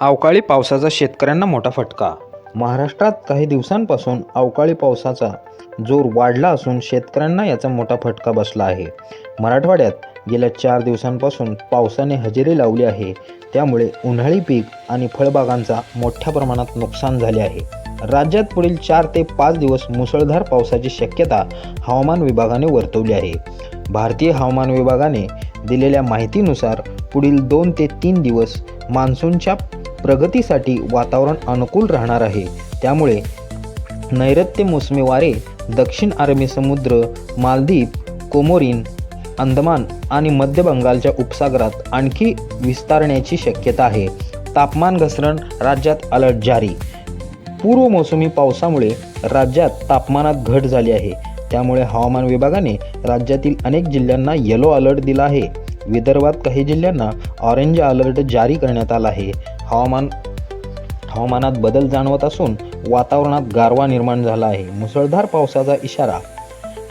अवकाळी पावसाचा शेतकऱ्यांना मोठा फटका. महाराष्ट्रात काही दिवसांपासून अवकाळी पावसाचा जोर वाढला असून शेतकऱ्यांना याचा मोठा फटका बसला आहे. मराठवाड्यात गेल्या चार दिवसांपासून पावसाने हजेरी लावली आहे. त्यामुळे उन्हाळी पीक आणि फळबागांचा मोठ्या प्रमाणात नुकसान झाले आहे. राज्यात पुढील चार ते पाच दिवस मुसळधार पावसाची शक्यता हवामान विभागाने वर्तवली आहे. भारतीय हवामान विभागाने दिलेल्या माहितीनुसार पुढील दोन ते तीन दिवस मान्सूनच्या प्रगतीसाठी वातावरण अनुकूल राहणार आहे. त्यामुळे नैऋत्य मोसमी वारे दक्षिण अरबी समुद्र मालदीव कोमोरीन अंदमान आणि मध्य बंगालच्या उपसागरात आणखी विस्तारण्याची शक्यता आहे. तापमान घसरण राज्यात अलर्ट जारी. पूर्व मोसमी पावसामुळे राज्यात तापमानात घट झाली आहे. त्यामुळे हवामान विभागाने राज्यातील अनेक जिल्ह्यांना येलो अलर्ट दिला आहे. विदर्भात काही जिल्ह्यांना ऑरेंज अलर्ट जारी करण्यात आला आहे. हवामान हवामानात बदल जाणवत असून वातावरणात गारवा निर्माण झाला आहे. मुसळधार पावसाचा इशारा.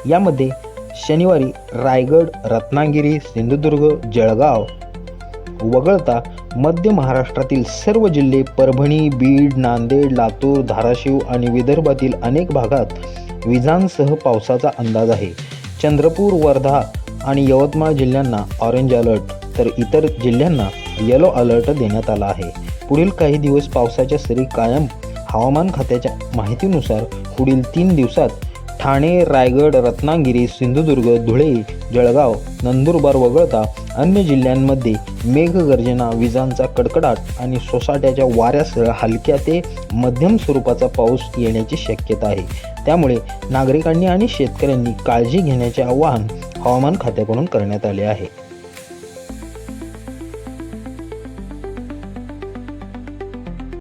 यामध्ये शनिवारी रायगड रत्नागिरी सिंधुदुर्ग जळगाव वगळता मध्य महाराष्ट्रातील सर्व जिल्हे परभणी बीड नांदेड लातूर धाराशिव आणि विदर्भातील अनेक भागात विजांसह पावसाचा अंदाज आहे. चंद्रपूर वर्धा आणि यवतमाळ जिल्ह्यांना ऑरेंज अलर्ट तर इतर जिल्ह्यांना येलो अलर्ट देण्यात आला आहे. पुढील काही दिवस पावसाच्या सरी कायम. हवामान खात्याच्या माहितीनुसार पुढील तीन दिवसात ठाणे रायगड रत्नागिरी सिंधुदुर्ग धुळे जळगाव नंदुरबार वगळता अन्य जिल्ह्यांमध्ये मेघगर्जना विजांचा कडकडाट आणि सोसाट्याच्या वाऱ्यासह हलक्या ते मध्यम स्वरूपाचा पाऊस येण्याची शक्यता आहे. त्यामुळे नागरिकांनी आणि शेतकऱ्यांनी काळजी घेण्याचे आवाहन हवामान खात्याकडून करण्यात आले आहे.